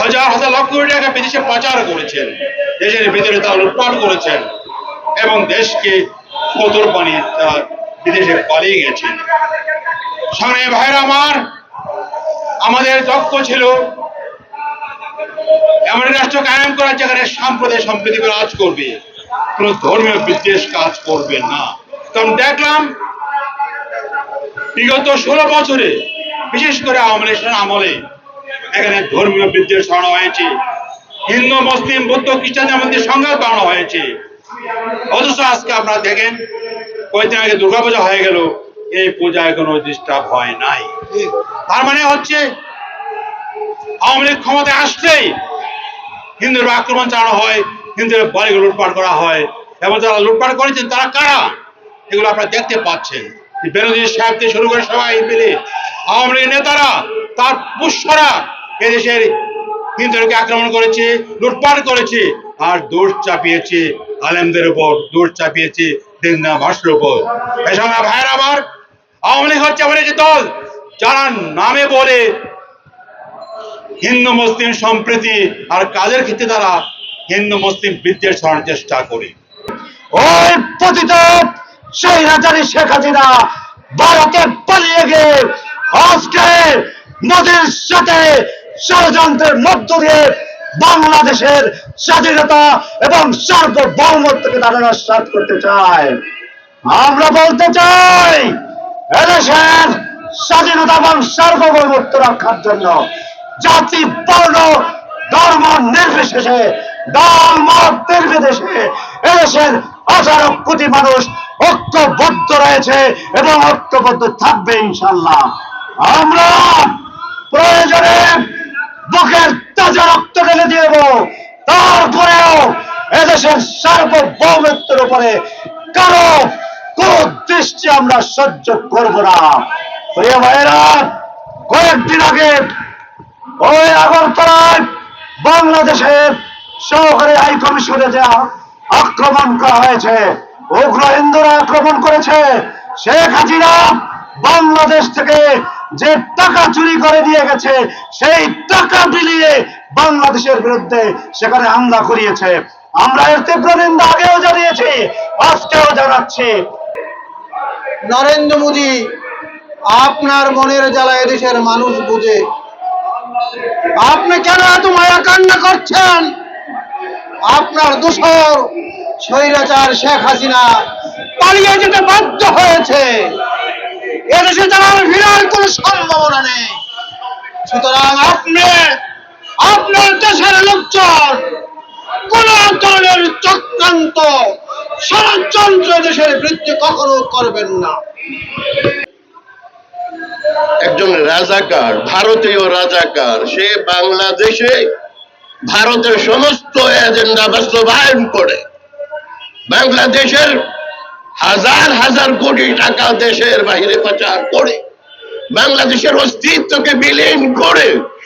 হাজার হাজার লক্ষ কোটি টাকা বিদেশে পাচার করেছেন। দেশের ভিতরে তা লুটপাট করেছেন এবং দেশকে কতর বানিয়ে তা বিদেশে পালিয়ে গেছেন। সামনে ভাইরা আমার, আমাদের লক্ষ্য ছিল এমন রাষ্ট্র কায়েম করার যেখানে সাম্প্রদায়িক সম্প্রীতি কাজ করবে। কোন ধর্মীয় বিদ্বেষ কাজ করবে না। কারণ দেখলাম, বিগত ষোলো বছরে, বিশেষ করে আওয়ামী আমলে, এখানে ধর্মীয় বিদ্বেষ ছড়ানো হয়েছে। হিন্দু, মুসলিম, বৌদ্ধ খ্রিস্টানদের মধ্যে সংঘাত বাড়ানো হয়েছে। অথচ আজকে আপনারা দেখেন কয়েকদিন আগে দুর্গাপূজা হয়ে গেল, এই পূজায় কোনো ডিস্টার্ব হয় নাই। তার মানে হচ্ছে আওয়ামী লীগ ক্ষমতায় আসলেই হিন্দুর আক্রমণ চালানো হয়, হিন্দুদের বাড়িগুলো লুটপাট করা হয়। এবং যারা লুটপাট করেছেন, তারা কারা? এগুলো আপনারা দেখতে পাচ্ছেন। বেরোজি সাহেব থেকে শুরু করে সবাই মিলে আওয়ামী লীগের নেতারা, তার পুষ্যরা এদেশের হিন্দুদেরকে আক্রমণ করেছে, লুটপাট করেছে আর দোষ চাপিয়েছে আলেমদের উপর দোষ চাপিয়েছে দিন্দা ভাষের উপর সময় ভাইয়ের আবার আওয়ামী লীগ হচ্ছে এমন একটি দল, যারা নামে বলে হিন্দু মুসলিম সম্প্রীতি আর কাজের ক্ষেত্রে তারা হিন্দু মুসলিম বিদ্বেষ ছড়ানোর চেষ্টা করে। ওই পতিত সেই রাজারি শেখ হাসিনা ভারতে পালিয়ে গিয়ে আজকে মোদীর সাথে ষড়যন্ত্রের মধ্য দিয়ে বাংলাদেশের স্বাধীনতা এবং সার্বভৌমত্বকে তারা নস্বাত করতে চায়। আমরা বলতে চাই, এদেশের স্বাধীনতা এবং সার্বভৌমত্ব রক্ষার জন্য জাতি বর্ণ, ধর্ম নির্বিশেষে, দল, মত নির্বিশেষে এদেশের আঠারো কোটি মানুষ ঐক্যবদ্ধ রয়েছে এবং ঐক্যবদ্ধ থাকবে ইনশাল্লাহ আমরা প্রয়োজনে বুকের তাজা রক্ত ঢেলে দিয়ে দেবো। তারপরেও এদেশের সার্বভৌমত্বের উপরে কারও কোন দৃষ্টি আমরা সহ্য করব না। প্রিয় ভাইয়েরা, কয়েকদিন আগে ওই আগরতলায় বাংলাদেশের সহকারী হাই কমিশনে যা আক্রমণ করা হয়েছে, উগ্র হিন্দুরা আক্রমণ করেছে, শেখ হাসিনা বাংলাদেশ থেকে যে টাকা চুরি করে দিয়ে গেছে, সেই টাকা বিলিয়ে বাংলাদেশের বিরুদ্ধে সেখানে হামলা করিয়েছে। আমরা এর তীব্র নিন্দা আগেও জানিয়েছি, আজকেও জানাচ্ছি। নরেন্দ্র মোদী, আপনার মনের জ্বালা এদেশের মানুষ বুঝে আপনি কেন এত মায়া কান্না করছেন? আপনার দোষর স্বৈরাচার শেখ হাসিনা পালিয়ে যেতে বাধ্য হয়েছে। এদেশে যাওয়ার ফিরার কোনো সম্ভাবনা নেই। সুতরাং আপনি, আপনার দেশের লোকজন, কোন ধরনের চক্রান্ত, ষড়যন্ত্র দেশের বিরুদ্ধে কখনো করবেন না। রাজাকার, ভারতীয় রাজাকার, সে বাংলাদেশে ভারতের সমস্ত এজেন্ডা বাস্তবায়ন করে। বাংলাদেশের হাজার হাজার কোটি টাকা দেশের বাহিরে পাচার করে। বাংলাদেশের অস্তিত্বকে বিলীন করে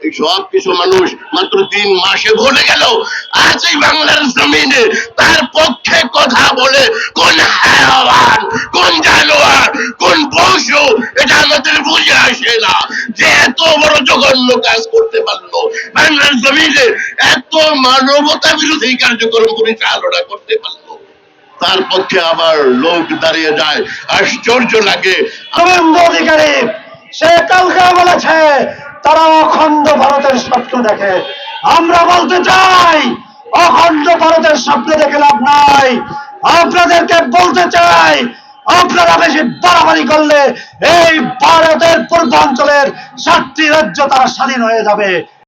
এই সব কিছু মানুষ মাত্র তিন মাসে ভুলে গেল। আজ এই বাংলার জমিনে তার পক্ষে কথা বলে কোন হায়াওয়ান কোন জানোয়ার, কোন পশু, এটা আমাদের বুঝে আসে না। যে এত বড় জঘন্য কাজ করতে পারল। বাংলার জমিনে এত মানবতা বিরোধী কার্যক্রম পরিচালনা করতে পারল। তার পক্ষে আবার লোক দাঁড়িয়ে যায়। আশ্চর্য লাগে। শুভেন্দু অধিকারী সে কালকে বলেছে তারা অখণ্ড ভারতের স্বপ্ন দেখে। আমরা বলতে চাই, অখণ্ড ভারতের স্বপ্ন দেখে লাভ নাই। আপনাদেরকে বলতে চাই, আপনারা বেশি বাড়াবাড়ি করলে এই ভারতের পূর্বাঞ্চলের সাতটি রাজ্য তারা স্বাধীন হয়ে যাবে।